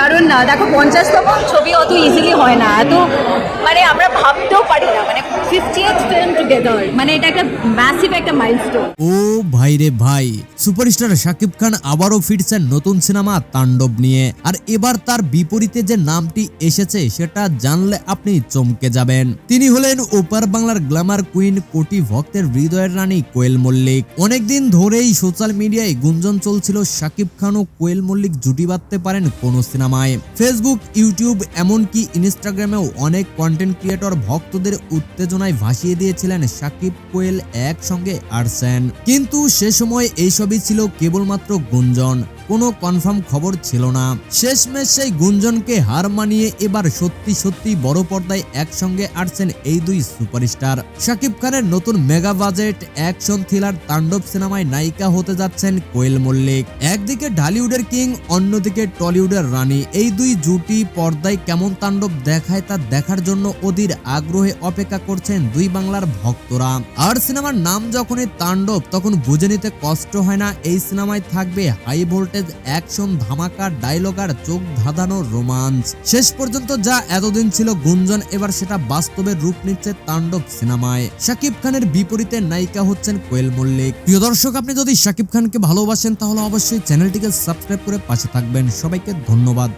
কারণ আহ, দেখো পঞ্চাশতম ছবি অত ইজিলি হয় না। এত মানে আমরা ভাবতেও পারি না। মানে ফিফটিয়েথ ফিল্ম টুগেদার মানে এটা একটা ম্যাসিভ একটা মাইলস্টোন ও ভাই রে ভাই সুপারস্টার শাকিব খান আবারও ফিরছেন নতুন সিনেমা তাণ্ডব নিয়ে। আর এবার তার বিপরীতে যে নামটি এসেছে, সেটা জানলে আপনি চমকে যাবেন। তিনি হলেন ওপার বাংলার গ্ল্যামার কুইন কোটি ভক্তের হৃদয়ের রানী কোয়েল মল্লিক। অনেকদিন ধরেই সোশ্যাল মিডিয়ায় গুঞ্জন চলছিল শাকিব খান ও কোয়েল মল্লিক জুটি বাঁধতে পারেন কোন সিনেমায়। ফেসবুক ইউটিউব এমনকি ইনস্টাগ্রামেও অনেক কন্টেন্ট ক্রিয়েটর ভক্তদের উত্তেজনায় ভাসিয়ে দিয়েছিলেন শাকিব কোয়েল একসঙ্গে আসছেন কিন্তু সে সময় এইসবই ছিল কেবলমাত্র গুঞ্জন। কোনো কনফার্ম খবর ছিল না। শেষমেশ সেই গুঞ্জনকে হার মানিয়ে এবার সত্যি সত্যি বড় পর্দায় একসঙ্গে আসছেন এই দুই সুপারস্টার। শাকিব খানের নতুন মেগা বাজেট, অ্যাকশন থ্রিলার, তাণ্ডব সিনেমায় নায়িকা হতে যাচ্ছেন কোয়েল মল্লিক। একদিকে ঢালিউডের কিং, অন্যদিকে টলিউডের রানী। এই দুই জুটি পর্দায় কেমন তাণ্ডব দেখায় তা দেখার জন্য অধীর আগ্রহে অপেক্ষা করছেন দুই বাংলার ভক্তরা। আর সিনেমার নাম যখনই তাণ্ডব, তখন বুঝে নিতে কষ্ট হয় না, এই সিনেমায় থাকবে হাই ভোল্টেজ অ্যাকশন ধামাকা ডায়লগ আর চোখ ধাঁধানো রোমাঞ্চ শেষ পর্যন্ত যা এতদিন ছিল গুঞ্জন, এবার সেটা বাস্তবে রূপ নিচ্ছে তাণ্ডব সিনেমায়। শাকিব খানের বিপরীতে নায়িকা হচ্ছেন কোয়েল মল্লিক। প্রিয় দর্শক, আপনি যদি শাকিব খানকে ভালোবাসেন, তাহলে অবশ্যই চ্যানেলটিকে সাবস্ক্রাইব করে পাশে থাকবেন। সবাইকে ধন্যবাদ।